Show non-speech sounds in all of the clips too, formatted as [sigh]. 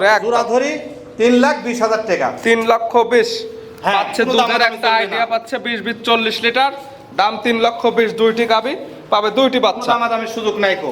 ধরে এক জোড়া ধরি তিন লাখ বিশ হাজার টাকা। তিন লক্ষ বিশ। হ্যাঁ, পাচ্ছে দুধের একটা আইডিয়া পাচ্ছে বিশ বিশ চল্লিশ লিটার। দাম তিন লক্ষ বিশ দুইটি গাবি পাবে দুইটি বাচ্চা। আমার দামের সুযোগ নাই কো।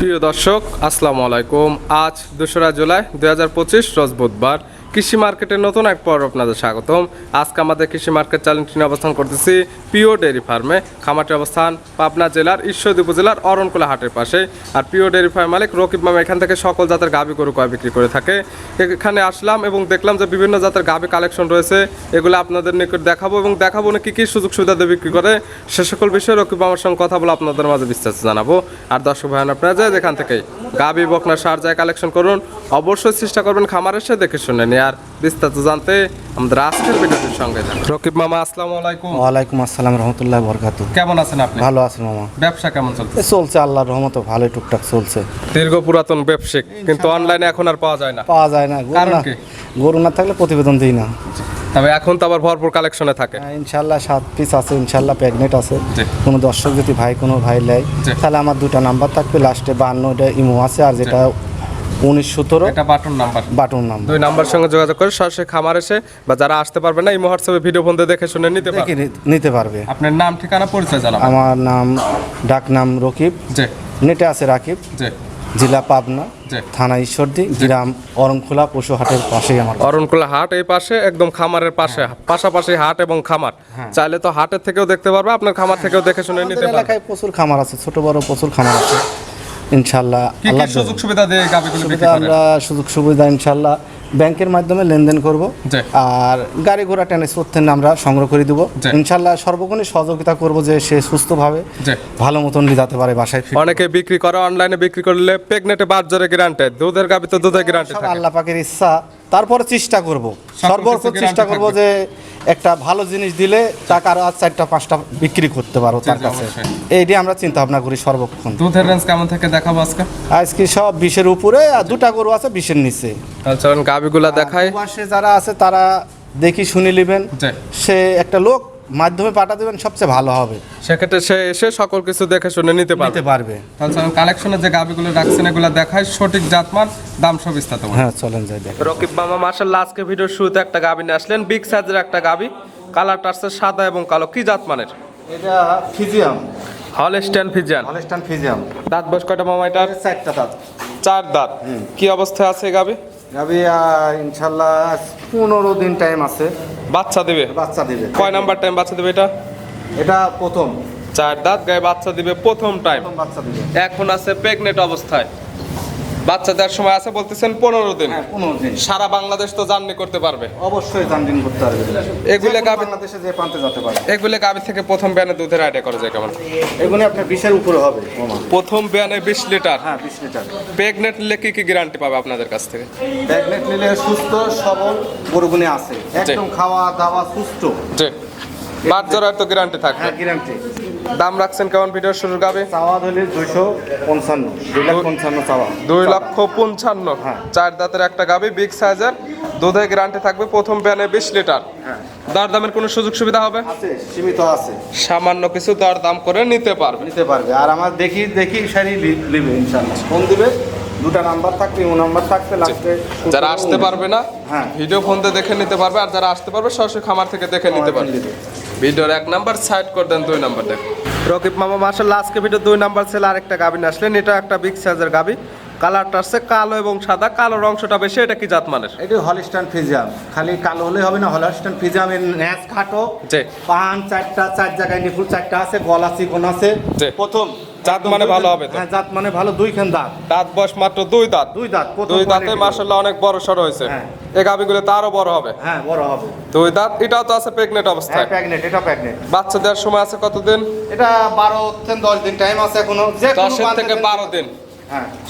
প্রিয় দর্শক আসসালামু আলাইকুম। আজ দোসরা জুলাই দু হাজার পঁচিশ রোজ বুধবার। কৃষি মার্কেটের নতুন এক পর আপনাদের স্বাগতম। আজকে আমাদের কৃষি মার্কেট চ্যালেঞ্জটি অবস্থান করতেছি পিও ডেয়ারি ফার্মে। খামারটির অবস্থান পাবনা জেলার ঈশ্বরদী উপজেলার অরণকুলা হাটের পাশে। আর পিও ডেয়ারি ফার্ম মালিক রকিব মামা এখান থেকে সকল জাতের গাভি গরু কয় বিক্রি করে থাকে। এখানে আসলাম এবং দেখলাম যে বিভিন্ন জাতের গাভি কালেকশন রয়েছে। এগুলো আপনাদের নিকট দেখাবো এবং দেখাবো না কী কী সুযোগ সুবিধা দিয়ে বিক্রি করে। সে সকল বিষয়ে রকিব মামার সঙ্গে কথা বলে আপনাদের মাঝে বিস্তারিত জানাব। আর দর্শক ভাইয়ান আপনারা যায় যেখান থেকে গাবি, বকনা, সার যায় কালেকশন করুন, অবশ্যই চেষ্টা করবেন খামার এসে দেখে শুনে নিয়ে আর বিস্তারিত জানতে আমাদের আজকের ভিডিওটির সঙ্গে রকিব মামা আসসালামু আলাইকুম। ওয়ালাইকুম আসসালাম রহমতুল্লাহ বরকাতু কেমন আছেন আপনি? ভালো আছেন মামা। ব্যবসা কেমন চলছে? চলছে আল্লাহর রহমত ভালোই টুকটাক চলছে। দীর্ঘ পুরাতন ব্যবসায়িক কিন্তু অনলাইনে এখন আর পাওয়া যায় না। পাওয়া যায় না কারণ কি? গরু না থাকলে প্রতিবেদন দিই না। তবে এখন তো আবার ভরপুর কালেকশনে থাকে। হ্যাঁ, ইনশাল্লাহ সাত পিস আছে ইনশাল্লাহ প্রেগনেন্ট আছে। কোনো দর্শক যদি ভাই কোনো ভাই নেয় তাহলে আমার দুটা নাম্বার থাকবে লাস্টে বান্নটা ইমো আছে আর যেটা উনিশ সতেরো এটা বাটন নাম্বার। Button number. দুই নাম্বার সঙ্গে যোগাযোগ করে সরাসরি খামার এসে বা যারা আসতে পারবে না এই হোয়াটসঅ্যাপে ভিডিও ফোন দেখে শুনে নিতে পারবে। নিতে পারবে। আপনার নাম ঠিকানা পরিচয় জানাবেন। আমার নাম ডাক নাম রকিব। জি। নেটে আছে রাকিব। জি। জেলা পাবনা। থানা ঈশ্বরদী গ্রাম অরংখোলা পশু হাটের পাশেই আমার। অরণকুলা হাট এই পাশে একদম খামারের পাশে। পাশাপাশি হাট এবং খামার। চাইলে তো হাটের থেকেও দেখতে পারবে আপনার খামার থেকেও দেখে শুনে নিতে পারবে। এলাকায় প্রচুর খামার আছে ছোট বড় প্রচুর খামার আছে। ইনশাল্লাহ সুযোগ সুবিধা আমরা সুযোগ সুবিধা ইনশাল্লাহ। ব্যাংকের মাধ্যমে লেনদেন করব। আর গাড়ি ঘোড়া তথ্যের আমরা সংগ্রহ করে দিব। ইনশাল্লাহ সর্বক্ষণে সহযোগিতা করব যে সে সুস্থভাবে ভালো মতন যেতে পারে বাসায়। অনেকে বিক্রি করে অনলাইনে বিক্রি করলে প্রেগনেটে বাদ জোরে গ্যারান্টি দুধের গাবি তো দুধের গ্যারান্টি আল্লাহ পাকের ইচ্ছা। তারপরে চেষ্টা করব। সর্বোচ্চ চেষ্টা করব যে একটা ভালো জিনিস দিলে টাকা আরও আর চারটা পাঁচটা বিক্রি করতে পারো তার কাছে। এইটি আমরা চিন্তা ভাবনা করি সর্বক্ষণ। দুধের রেঞ্জ কেমন থাকে দেখাবো আজকে? আজকে সব বিশের উপরে আর দুটা গরু আছে বিশের নিচে। তাহলে চলুন গাবিগুলা দেখায় যারা আছে তারা দেখি শুনে নেবেন। জি। সে একটা লোক মাধ্যমে পাঠা দেবেন সবচেয়ে ভালো হবে। সেক্ষেত্রে সে এসে সকল কিছু দেখে শুনে নিতে পারবে। নিতে পারবে। তাহলে চলুন কালেকশনে যে গাবিগুলো রাখছেন এগুলো দেখায় সঠিক জাতমান দাম সব বিস্তারিত হ্যাঁ চলেন যাই দেখ। রকিব মামা মাসাল্লাহ আজকে ভিডিওর শুরুতে একটা গাবি নিয়ে আসলেন। বিগ সাইজের একটা গাবি। কালারটা আসছে সাদা এবং কালো। কি জাত মানের? এটা ফিজিয়াম। হল স্ট্যান্ড ফিজিয়ান ফিজিয়াম। দাঁত বয়স কয়টা মামা এটার? চারটা দাঁত। চার দাঁত। কি অবস্থায় আছে গাবি? গাবি ইনশাল্লাহ পনেরো দিন টাইম আছে। বাচ্চা দেবে? বাচ্চা দিবে। কয় নাম্বার টাইম বাচ্চা দেবে এটা? এটা প্রথম। চার দাঁত গায়ে বাচ্চা দিবে প্রথম টাইম বাচ্চা দিবে। এখন আছে প্রেগনেন্ট অবস্থায়। বাচ্চা দেওয়ার সময় আছে বলতেছেন পনেরো দিন। হ্যাঁ পনেরো দিন। সারা বাংলাদেশ তো জার্নি করতে পারবে। অবশ্যই জানদিন করতে পারবে। এগুলো গাভী- বাংলাদেশে যে প্রান্তে যেতে পারে এগুলো গাবি থেকে প্রথম ব্যানে দুধের আইডিয়া করা যায় কেমন? এগুলো আপনার বিশের উপরে হবে প্রথম ব্যানে বিশ লিটার? হ্যাঁ বিশ লিটার। প্রেগনেন্ট নিলে কি কি গ্যারান্টি পাবে আপনাদের কাছ থেকে? প্রেগনেন্ট নিলে সুস্থ সবল গরুগুনি আছে। একদম খাওয়া দাওয়া সুস্থ। জি। বাচ্চার তো গ্যারান্টি থাকবে। হ্যাঁ গ্যারান্টি দাম রাখছেন কেমন ভিডিওর শুরুর গাবে? চাওয়া ধরলে দুইশো পঞ্চান্ন দুই লাখ পঞ্চান্ন চাওয়া। দুই লক্ষ পঞ্চান্ন। হ্যাঁ। চার দাঁতের একটা গাবি বিগ সাইজের দুধে গ্যারান্টি থাকবে প্রথম ব্যানে বিশ লিটার। হ্যাঁ। দর দামের কোনো সুযোগ সুবিধা হবে? আছে সীমিত আছে। সামান্য কিছু দর দাম করে নিতে পারবে। নিতে পারবে। আর আমার দেখি দেখি সারি লিবে ইনশাল্লাহ ফোন দিবে দুটা নাম্বার থাকবে ও নাম্বার থাকবে লাস্টে যারা আসতে পারবে না হ্যাঁ। ভিডিও ফোন দিয়ে দেখে নিতে পারবে আর যারা আসতে পারবে সরাসরি খামার থেকে দেখে নিতে পারবে। ভিডিওর এক নাম্বার সাইড করে দেন দুই নাম্বার দেখ রকিব মামা মাসাল্লাহ আজকে ভিডিও দুই নাম্বার ছেলে আরেকটা গাভী নিয়ে আসলেন। এটা একটা বিগ সাইজের গাভী কালারটা আসছে কালো এবং সাদা। কালোর অংশটা বেশি এটা কি জাত মানের এটি হলিস্টান ফিজিয়াম খালি কালো হলে হবে না হলিস্টান ফিজিয়াম এর ন্যাচ খাটো। যে পান চারটা চার জায়গায় নিপুল চারটা আছে গলা চিকন আছে। প্রথম জাত মানে ভালো হবে হ্যাঁ জাত মানে ভালো দুইখান দাঁত। দাঁত বয়স মাত্র দুই দাঁত। দুই দাঁত দুই দাঁতে মাশাআল্লাহ অনেক বড় সড় হয়েছে। হ্যাঁ। এই গাবিগুলো তারও বড় হবে। হ্যাঁ বড় হবে। দুই দাঁত এটাও তো আছে প্রেগনেন্ট হ্যাঁ অবস্থায় প্রেগনেন্ট এটা প্রেগনেন্ট। বাচ্চা দেওয়ার সময় আছে কতদিন? এটা বারো থেকে দশ দিন টাইম আছে এখনও। যে কোনো দশের প্রান্তে থেকে দিন- বারো দিন। হ্যাঁ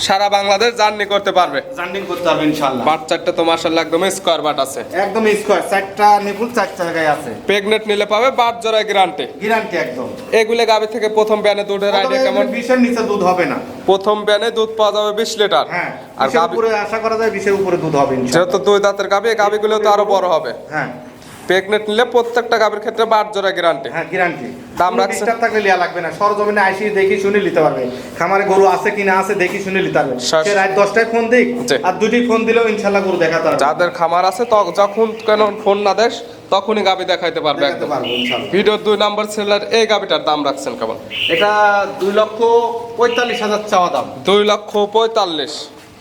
সারা বাংলাদেশ জার্নি করতে পারবে। জার্নিং করতে পারবে ইনশাল্লাহ বাট চারটা তো মাসাল্লাহ একদম স্কোয়ার বাট আছে। একদম স্কোয়ার চারটা নিপুল চার জায়গায় আছে। প্রেগনেন্ট নিলে পাবে বাট জোড়ায় গ্যারান্টি গ্যারান্টি একদম। এগুলো গাবি থেকে প্রথম ব্যানে দুধের আইডিয়া কেমন? বিশের নিচে দুধ হবে না। প্রথম ব্যানে দুধ পাওয়া যাবে বিশ লিটার। হ্যাঁ আর গাবি উপরে আশা করা যায় বিশের উপরে দুধ হবে ইনশাল্লাহ যেহেতু দুই দাঁতের গাবে গাবিগুলো তো আরও বড় হবে। হ্যাঁ। প্রেগনেন্ট নিলে প্রত্যেকটা গাবির ক্ষেত্রে বাট জোড়া গ্যারান্টি হ্যাঁ গ্যারান্টি দাম রাখছে? ডিস্টার্ব থাকলে লিয়া লাগবে না। সরজমিনে আইসি দেখি শুনে নিতে পারবে। খামারে গরু আছে কিনা আছে দেখি শুনে নিতে পারবে। সে রাত দশটায় ফোন দিক আর দুটি ফোন দিলেও ইনশাল্লাহ গরু দেখাতে পারবে। যাদের খামার আছে তখন যখন কেন ফোন না দেশ তখনই গাবি দেখাইতে পারবে একদম। ভিডিওর দুই নাম্বার সেলার এই গাবিটার দাম রাখছেন কেমন? এটা দুই লক্ষ পঁয়তাল্লিশ হাজার চাওয়া দাম। দুই লক্ষ পঁয়তাল্লিশ।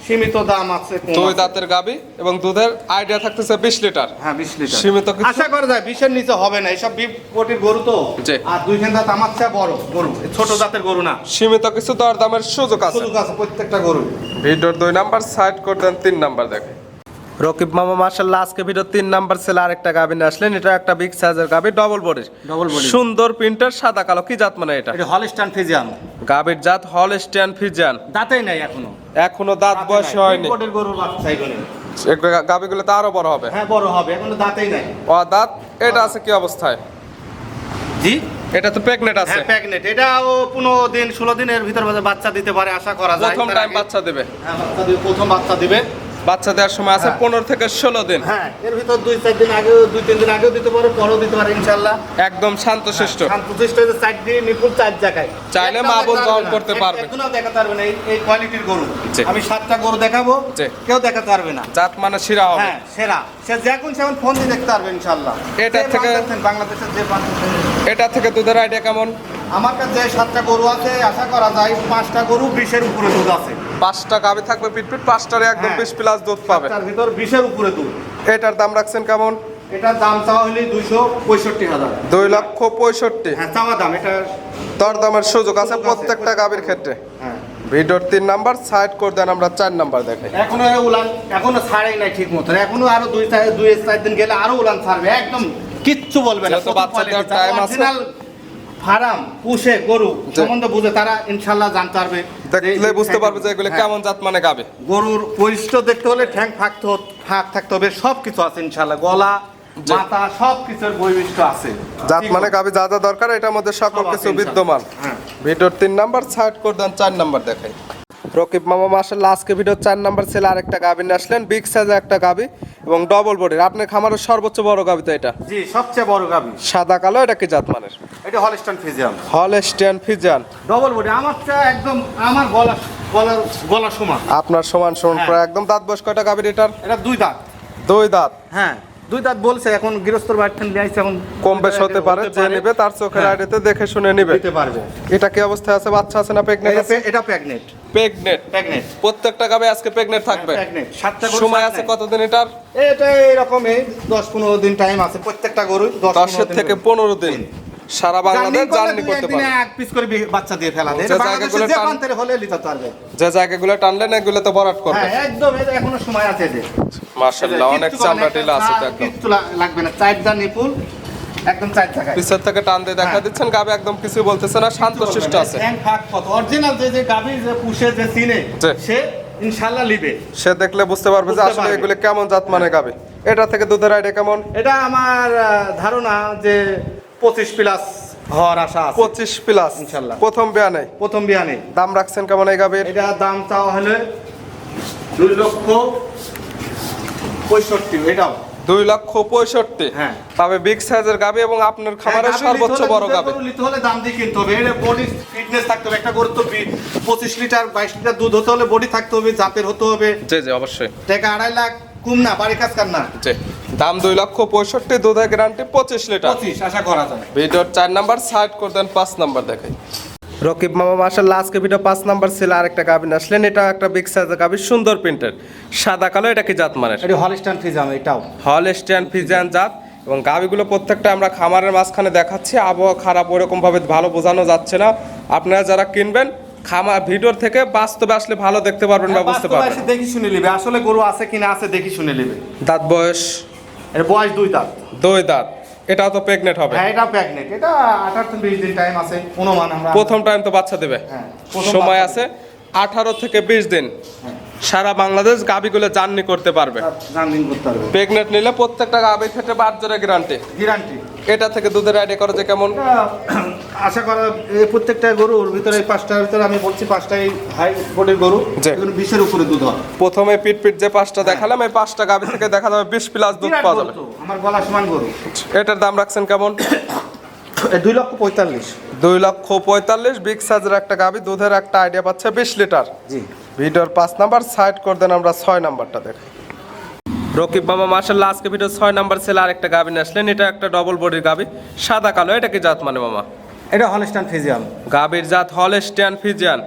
সীমিত দাম আছে দুই দাঁতের গাবি এবং দুধের আইডিয়া থাকতেছে বিশ লিটার। হ্যাঁ বিশ লিটার। সীমিত কিছু? আশা করা যায় বিশের নিচে হবে না। এসব বিপ কোটির গরু তো। আর দুইখান দাঁত আমার চেয়ে বড় গরু। ছোট জাতের গরু না। সীমিত কিছু দর দামের সুযোগ আছে। সুযোগ আছে প্রত্যেকটা গরু ভিডিওর দুই নাম্বার সাইড করে দেন তিন নাম্বার দেখে। রকিব মামা মার্শাল্লাহ আজকে ভিডিও তিন নাম্বার ছেলে আরেকটা গাবি নিয়ে আসলেন। এটা একটা বিগ সাইজের গাবি ডবল বডির Double body। সুন্দর প্রিন্টার সাদা কালো কি জাত মানে এটা? এটা হলস্টান ফিজিয়ান গাবির জাত হল স্ট্যান্ড ফিজিয়ান দাঁতেই নাই এখনও। এখনও দাঁত বয়স হয়নি। কোটের গরুর বাচ্চা এগুলো গাবিগুলো তো আরও বড় হবে। হ্যাঁ বড় হবে এখনও দাঁতেই নাই। ও দাঁত? এটা আছে কি অবস্থায়? জি? এটা তো প্রেগনেন্ট আছে। হ্যাঁ প্রেগনেন্ট এটাও পনেরো দিন ষোলো দিনের ভিতর বাচ্চা দিতে পারে আশা করা যায়। প্রথম টাইম বাচ্চা দেবে। হ্যাঁ বাচ্চা দিবে প্রথম বাচ্চা দিবে। বাচ্চা দেওয়ার সময় আছে হ্যাঁ। পনেরো থেকে ষোলো দিন। হ্যাঁ এর ভিতর দুই চার দিন আগেও দুই তিন দিন আগেও দিতে পারে পরেও দিতে পারে ইনশাল্লাহ একদম শান্তশিষ্ট। শান্তশিষ্ট হয়ে চার দিন নিপুল চার জায়গায়। চাইলে মা বোন না। করতে পারবে। একজনও দেখাতে পারবে না এই- কোয়ালিটির গরু। আমি সাতটা গরু দেখাবো। কেউ দেখাতে পারবে না। জাত মানে শিরা হবে। হ্যাঁ সেরা। সে যখন সেমন ফোন দিয়ে দেখতে পারবে ইনশাল্লাহ এটা থেকে- বাংলাদেশের- যে এটা থেকে দুধের আইডিয়া কেমন? আমার কাছে সাতটা গরু আছে আশা করা যায় পাঁচটা গরু বিশের উপরে দুধ আছে। পাঁচটা গাবি থাকবে পিটপিট পাঁচটারে একদম হ্যাঁ। বিশ প্লাস দুধ পাবে। তার ভিতর বিশের উপরে দুধ। এটার দাম রাখছেন কেমন? এটার দাম চাওয়া হলে দুইশো পঁয়ষট্টি হাজার। দুই লক্ষ পঁয়ষট্টি। হ্যাঁ চাওয়া দাম এটা দর দামের সুযোগ আছে। প্রত্যেকটা গাবির ক্ষেত্রে। হ্যাঁ। ভিডিওর তিন নাম্বার সাইড করে দেন আমরা চার নাম্বার দেখাই এখনও উলান এখনও ছাড়েই নাই ঠিক মতো এখনও আরও দুই চার দুই চার দিন গেলে আরও উলান ছাড়বে। একদম কিচ্ছু বলবে না। যেহেতু বাচ্চা দেওয়ার time আছে। ফার্ম পুষে গরু সম্বন্ধে বুঝে তারা ইনশাল্লাহ জানতে পারবে দেখলে বুঝতে পারবে যে এগুলো হ্যাঁ। কেমন জাত মানে গাবে গরুর বৈশিষ্ট্য দেখতে হলে ঠ্যাং ফাঁক ফাঁক থাকতে হবে সব কিছু আছে ইনশাল্লাহ গলা। মাথা সব কিছুর বৈশিষ্ট্য আছে জাত মানে গাবে যা যা দরকার এটার মধ্যে সকল সব কিছু বিদ্যমান হ্যাঁ। ভিডিওর তিন নাম্বার সাইড করে দেন চার নাম্বার দেখাই রকিব মামা মাসাল্লাহ আজকে ভিডিওর চার নাম্বার ছেলে আরেকটা গাবি নিয়ে আসলেন বিগ সাইজের একটা গাবি এবং ডবল বডির আপনার খামারের সর্বোচ্চ বড় গাবি তো এটা? জি সবচেয়ে বড় গাবি। সাদা কালো এটা কি জাত মানের এটা হলস্টান ফিজিয়াম হল স্ট্যান্ড ফিজান ডবল বডি আমার চেয়ে একদম আমার গলা গলার গলা সমান। আপনার সমান সমান হ্যাঁ। প্রায় একদম। দাঁত বয়স কয়টা গাবির এটার? এটা দুই দাঁত। দুই দাঁত। হ্যাঁ। দুই দাঁত বলছে এখন গৃহস্থর বাড়ি নিয়ে আসছে এখন কম বেশ হতে পারে যে নিবে তার চোখের হ্যাঁ। আইডিতে দেখে শুনে নিবে। দিতে পারবে। এটা কি অবস্থায় আছে বাচ্চা আছে না প্রেগনেন্ট আছে? এটা প্রেগনেন্ট প্রেগনেন্ট প্রেগনেন্ট প্রত্যেকটা গাবে আজকে প্রেগনেন্ট থাকবে। প্রেগনেন্ট সাতটা গরু সময় আছে কতদিন এটার? এটা এরকমই দশ পনেরো দিন টাইম আছে প্রত্যেকটা গরু দশ দশের থেকে পনেরো দিন। সারা বাংলাদেশ জার্নি করতে পারবে। এক পিস করে বাচ্চা দিয়ে ফেলা দেয়। বাংলাদেশে যে প্রান্তের হলে নিতে পারবে। যে জায়গাগুলো টানলেন এগুলো তো বরাট করবে। হ্যাঁ একদম এখনও সময় আছে যে। মার্শাল্লাহ অনেক চামড়া অনেক- আছে তো একদম লাগবে না। চারটা নিপুল একদম চার টাকায় পিছের থেকে টান দিয়ে দেখা হ্যাঁ। দিচ্ছেন গাবে একদম কিছু বলতেছে না শান্ত শিষ্ট আছে। অরিজিনাল যে যে গাভী যে পুষে যে জি। সে ইনশাল্লাহ লিবে সে দেখলে বুঝতে পারবে যে আসলে এগুলো কেমন জাত মানে গাবে এটা থেকে দুধের আইডিয়া কেমন? এটা আমার ধারণা যে পঁচিশ প্লাস হওয়ার আশা আছে। পঁচিশ প্লাস ইনশাল্লাহ। প্রথম বিয়ানে প্রথম বিয়ানে দাম রাখছেন কেমন এই গাবির এটা দাম চাওয়া হলে দুই লক্ষ পঁয়ষট্টি এটাও। দুই লক্ষ পঁয়ষট্টি। হ্যাঁ। তবে বিগ সাইজের গাবি এবং আপনার খামারের হ্যাঁ, সর্বোচ্চ বড় গাবি। নিতে হলে দাম দিয়ে কিনতে হবে। এটা বডি ফিটনেস থাকতে হবে একটা গরু তো পঁচিশ লিটার বাইশ লিটার দুধ হতে হলে বডি থাকতে হবে জাতের হতে হবে। জি জি অবশ্যই। টাকা আড়াই লাখ কম না বাড়ি কাজ কার না। জি দাম দুই লক্ষ পঁয়ষট্টি দুধের গ্যারান্টি পঁচিশ লিটার। পঁচিশ আশা করা যায়। ভিডিওর চার নাম্বার সাইড করে দেন পাঁচ নাম্বার দেখাই। রকিব মামা মাসাল্লাহ আজকে ভিডিও পাঁচ নাম্বার ছিল আরেকটা গাবিন আসলেন এটা একটা বিগ সাইজের গাবি সুন্দর প্রিন্টের সাদা কালো এটা কি জাত মানের? এটা হলিস্টান ফিজাম এটাও। হল স্ট্যান্ড ফিজিয়ান জাত। এবং গাবিগুলো প্রত্যেকটা আমরা খামারের মাঝখানে দেখাচ্ছি। আবহাওয়া খারাপ ওরকম ভাবে ভালো বোঝানো যাচ্ছে না। আপনারা যারা কিনবেন খামার ভিডিওর থেকে বাস্তবে আসলে ভালো দেখতে পারবেন বা বুঝতে পারবেন। দেখি শুনে নিবে। আসলে গরু আছে কিনা আছে দেখি শুনে নিবে। দাঁত বয়স? এর বয়স দুই দাঁত। দুই দাঁত। এটাও তো প্রেগনেন্ট হবে। হ্যাঁ এটা প্রেগনেন্ট এটা আঠারো থেকে বিশ দিন টাইম আছে অনুমান আমরা প্রথম টাইম তো বাচ্চা দেবে। হ্যাঁ, সময় আছে আঠারো থেকে বিশ দিন। সারা বাংলাদেশ গাবিগুলো জার্নি করতে পারবে। জার্নি করতে পারবে। প্রেগনেন্ট নিলে প্রত্যেকটা গাবি ক্ষেত্রে বাদ জোরে গ্যারান্টি গ্যারান্টি এটা থেকে দুধের আইডিয়া করা যে কেমন? আশা করা এই প্রত্যেকটা গরুর ভিতরে পাঁচটার ভিতরে আমি বলছি পাঁচটাই হাই বডির গরু। এগুলো বিশের উপরে দুধ হয়। প্রথমে পিট পিট যে পাঁচটা দেখালাম এই পাঁচটা গাবি থেকে দেখা যাবে বিশ প্লাস দুধ পাওয়া যাবে। আমার গলা সমান গরু। এটার দাম রাখছেন কেমন? [coughs] দুই লক্ষ পঁয়তাল্লিশ। দুই লক্ষ পঁয়তাল্লিশ বিগ সাইজের একটা গাবি দুধের একটা আইডিয়া পাচ্ছে বিশ লিটার জি। ভিডিওর পাঁচ নাম্বার সাইড করে দেন আমরা ছয় নাম্বারটা দেখ রকিব মামা মার্শাল্লাহ আজকে ভিডিও ছয় নাম্বার ছেলে আরেকটা গাবি নিয়ে আসলেন। এটা একটা ডবল বডির গাবি সাদা কালো এটা কি জাত মানে মামা? এটা হলস্টান ফিজিয়াম গাবির জাত হলেস্টিয়ান ফিজিয়ান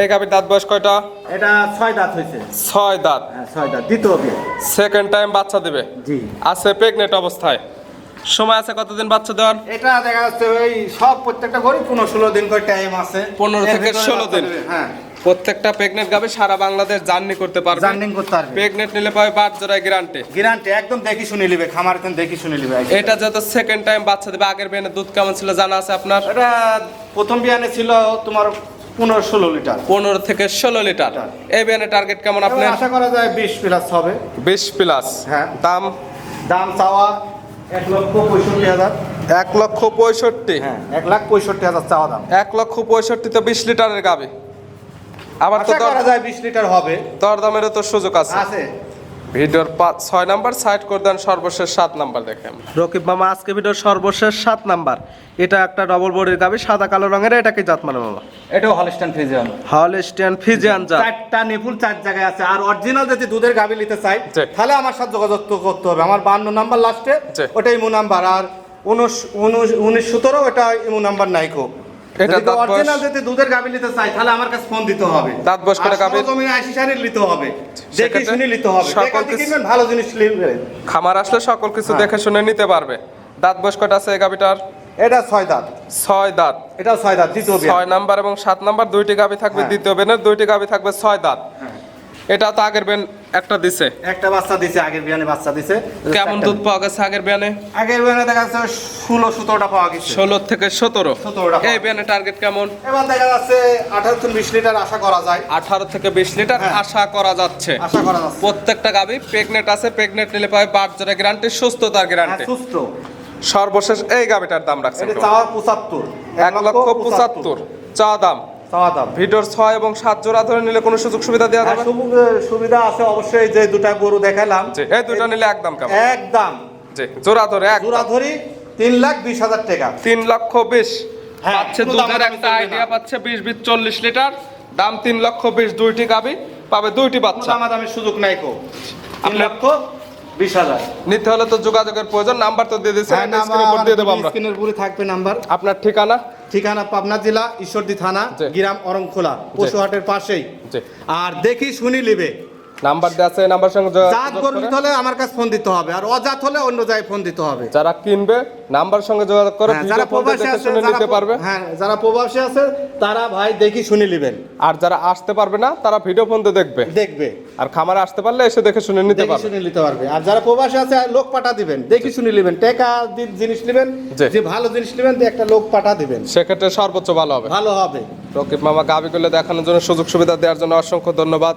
এই গাবির দাঁত বয়স কয়টা? এটা ছয় দাঁত হয়েছে। ছয় দাঁত। হ্যাঁ ছয় দাঁত দ্বিতীয় বিয়ে। সেকেন্ড টাইম বাচ্চা দিবে? জি। আছে প্রেগনেন্ট অবস্থায়। সময় আছে কতদিন বাচ্চা দেওয়ার? এটা দেখা যাচ্ছে ওই সব প্রত্যেকটা গরু পনেরো ষোলো দিন করে টাইম আছে। 15 এর থেকে 16 দিন। হ্যাঁ। প্রত্যেকটা প্রেগনেন্ট গাবে সারা বাংলাদেশ জার্নি করতে পারবে। জার্নিং করতে পারবে। প্রেগনেন্ট নিলে পাবে বাদ জোড়ায় গ্যারান্টি গ্যারান্টি একদম দেখি শুনে নিবে খামার একদম দেখি শুনে নিবে? এটা যত সেকেন্ড টাইম বাচ্চা দেবে আগের বেনে দুধ কেমন ছিল জানা আছে আপনার? এটা প্রথম বিয়ানে ছিল তোমার পনেরো ষোলো লিটার। পনেরো থেকে ষোলো লিটার। এই বেনে টার্গেট কেমন আপনার? আশা করা যায় বিশ প্লাস হবে। বিশ প্লাস হ্যাঁ। দাম? দাম চাওয়া এক লক্ষ পঁয়ষট্টি হাজার। এক লক্ষ পঁয়ষট্টি। হ্যাঁ এক লাখ পঁয়ষট্টি হাজার চাওয়া দাম। এক লক্ষ পঁয়ষট্টি তো বিশ লিটারের গাবি আবার তো করা যায় বিশ লিটার হবে। দর দামেরও তো সুযোগ আছে। আছে। ভিডিওর পাঁচ ছয় নাম্বার সাইড করে দেন সর্বশেষ সাত নাম্বার দেখেন। রকিব মামা আজকে ভিডিওর সর্বশেষ সাত নাম্বার। এটা একটা ডবল বডির গাবি সাদা কালো রঙের এটাকে জাত মানে মামা। এটাও হলস্টান ফ্রিজিয়াম হলস্টিয়ান ফিজিয়ান জাত। চারটা নিপুল চার জায়গায় আছে। আর অরিজিনাল যদি দুধের গাবি নিতে চাই। তাহলে আমার সাথে যোগাযোগ করতে হবে। আমার বান্ন নাম্বার লাস্টে জি। ওটা ইমু নাম্বার। আর উনিশ উনিশ- উনিশ সতেরো ওটা ইমু নাম্বার নাইকো। এটা দাঁত অরিজিনাল যদি দুধের গাবি নিতে চাই তাহলে আমার কাছে ফোন দিতে হবে। দাঁত বয়স? জমি সারের নিতে হবে। দেখে শুনে নিতে হবে। সকল কিছু- ভালো জিনিস খামার আসলে সকল কিছু হ্যাঁ। দেখে শুনে নিতে পারবে। দাঁত বয়স কটা আছে এই গাবিটার এটা ছয় দাঁত। ছয় দাঁত। এটা ছয় দাঁত দ্বিতীয় ছয় নাম্বার এবং সাত নাম্বার দুইটি গাবি থাকবে হ্যাঁ। দ্বিতীয় বেনের দুইটি গাবি থাকবে ছয় দাঁত। এটা তো আগের বেন একটা দিছে? একটা বাচ্চা দিছে আগের বিয়ানে বাচ্চা দিছে। কেমন দুধ পাওয়া গেছে আগের বিয়ানে? আগের বিয়ানে দেখা যাচ্ছে ষোলো সতেরোটা পাওয়া গেছে। ষোলো থেকে সতেরো? 17 এই বিয়ানে টার্গেট কেমন? এবার দেখা যাচ্ছে আঠারো থেকে বিশ লিটার আশা করা যায়। আঠারো থেকে বিশ লিটার হ্যাঁ। আশা করা যাচ্ছে। আশা করা যাচ্ছে। প্রত্যেকটা গাবি প্রেগনেন্ট আছে প্রেগনেন্ট নিলে পাবে বাট জোরে গ্যারান্টি সুস্থতার গ্যারান্টি সুস্থ। সর্বশেষ এই গাবিটার দাম রাখছেন এটা কেমন? চাওয়া পঁচাত্তর। এক লক্ষ পঁচাত্তর। চা দাম? চাওয়া দাম ভিডিওর ছয় এবং সাত জোড়া ধরে নিলে কোনো সুযোগ সুবিধা দেওয়া যাবে? সুবিধা আছে অবশ্যই যে দুটা গরু দেখালাম। এই দুটো নিলে একদম কেমন? একদম। জি জোড়া ধরে এক জোড়া ধরি তিন লাখ বিশ হাজার টাকা। তিন লক্ষ বিশ। হ্যাঁ, পাচ্ছে দুধের একটা আইডিয়া পাচ্ছে বিশ বিশ চল্লিশ লিটার। দাম তিন লক্ষ বিশ দুইটি গাবি পাবে দুইটি বাচ্চা। দামাদামির সুযোগ নাই কো। তিন লক্ষ বিশ হাজার। নিতে হলে তো যোগাযোগের প্রয়োজন নাম্বার তো দিয়ে দিচ্ছে হ্যাঁ, নাম্বার স্ক্রিনে দিয়ে দেবো আমরা। স্ক্রিনের উপরে থাকবে নাম্বার। আপনার ঠিকানা? ঠিকানা পাবনা জেলা ঈশ্বরদী থানা। গ্রাম অরংখোলা পশুহাটের পাশেই। আর দেখি শুনি লিবে। নাম্বার দেওয়া আছে নাম্বার সঙ্গে জাত গরু নিতে হলে আমার কাছে ফোন দিতে হবে আর অজাত হলে অন্য জায়গায় ফোন দিতে হবে। যারা কিনবে নাম্বার সঙ্গে যোগাযোগ করে হ্যাঁ, যারা প্রবাসী আছে শুনে নিতে পারবে। হ্যাঁ যারা প্রবাসী আছে তারা ভাই দেখি শুনে নেবেন। আর যারা আসতে পারবে না তারা ভিডিও ফোন দেখবে। দেখবে। আর খামারে আসতে পারলে এসে দেখে শুনে নিতে পারবে। শুনে নিতে পারবে। আর যারা প্রবাসী আছে লোক পাঠা দিবেন দেখি শুনে নেবেন টাকা জিনিস নেবেন যে ভালো জিনিস নেবেন একটা লোক পাঠা দিবেন। সেক্ষেত্রে সর্বোচ্চ ভালো হবে। ভালো হবে। রকিব মামা গাবিগুলো দেখানোর জন্য সুযোগ সুবিধা দেওয়ার জন্য অসংখ্য ধন্যবাদ।